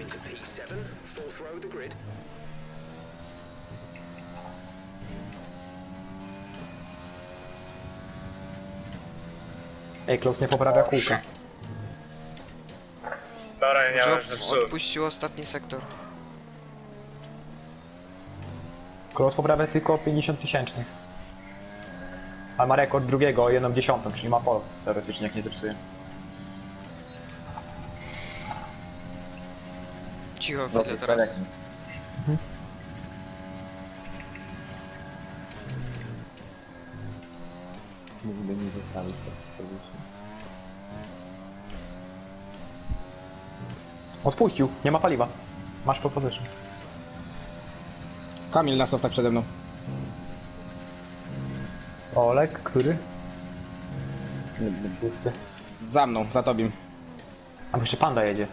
into P7, fourth row of the grid. Ej, Klaus nie poprawia kółka. Dobra, ja miałem Jobs zepsuł. odpuścił ostatni sektor. Klaus poprawia tylko 50 tysięcznych. A ma rekord drugiego o jedną dziesiątą, czyli ma pol teoretycznie, jak nie zepsuje. Cicho chwilę teraz. Mógłby mi zostawić to powiedzieć. Odpuścił, nie ma paliwa. Masz proposition. Kamil na tak przede mną. Olek, który? Pusty. Za mną, za tobie. A bo jeszcze panda jedzie.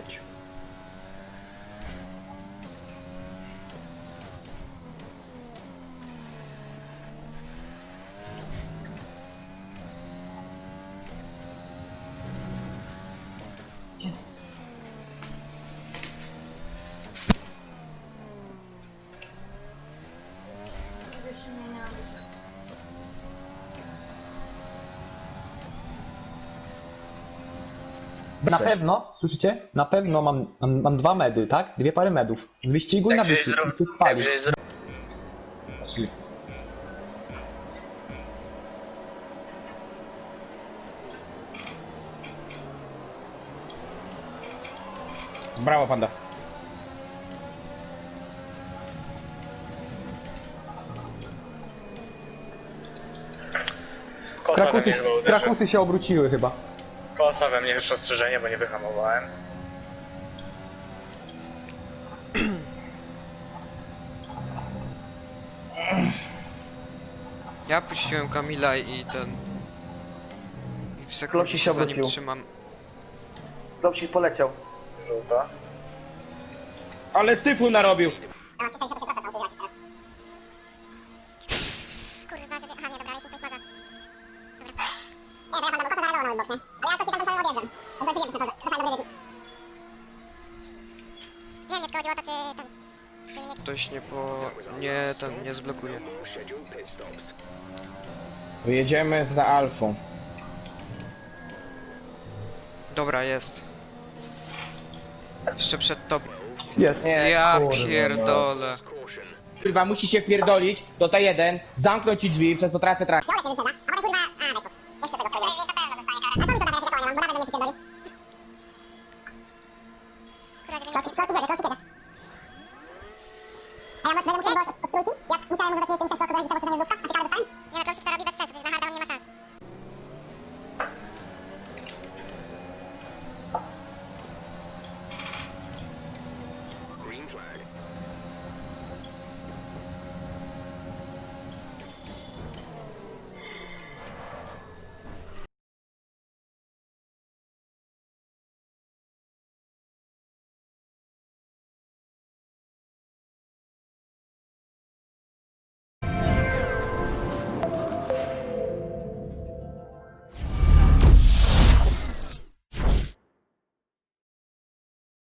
Na pewno, słyszycie? Na pewno mam, mam, mam dwa medy, tak? Dwie pary medów. Z wyścigu i na Także wyścig. I tu wpali. Także. Czyli... Brawo, panda. Kosa we Krakusy, mnie chyba uderzył. krakusy się obróciły chyba. Kosa we mnie już ostrzeżenie, bo nie wyhamowałem. Ja puściłem Kamila i ten... I w sekundzie się się za nim obrócił. trzymam. Dobrze poleciał. Żółta. Ale syfu narobił! Kurwa, żeby... Aha, nie, dobra. Dobra. Do zareagował na odbok, nie? Ale ja jakoś się tam sobie odjeżdżam. To to fajnie będzie. Nie wiem, nie tylko chodziło o to, czy ten... Silnik... Ktoś nie po... nie ten, nie zblokuje. Jedziemy za alfą. Dobra, jest. Jeszcze przed tobą. Jest. Ja pierdolę. Kurwa, musi się wpierdolić do T1, zamknąć ci drzwi, przez to tracę trak. Ja olek jeden cena, a to ja będę musiał do trójki? Jak musiałem mu zacząć tym trzech kroków, to w główka, a ciekawe dostałem? Nie no, to robi bez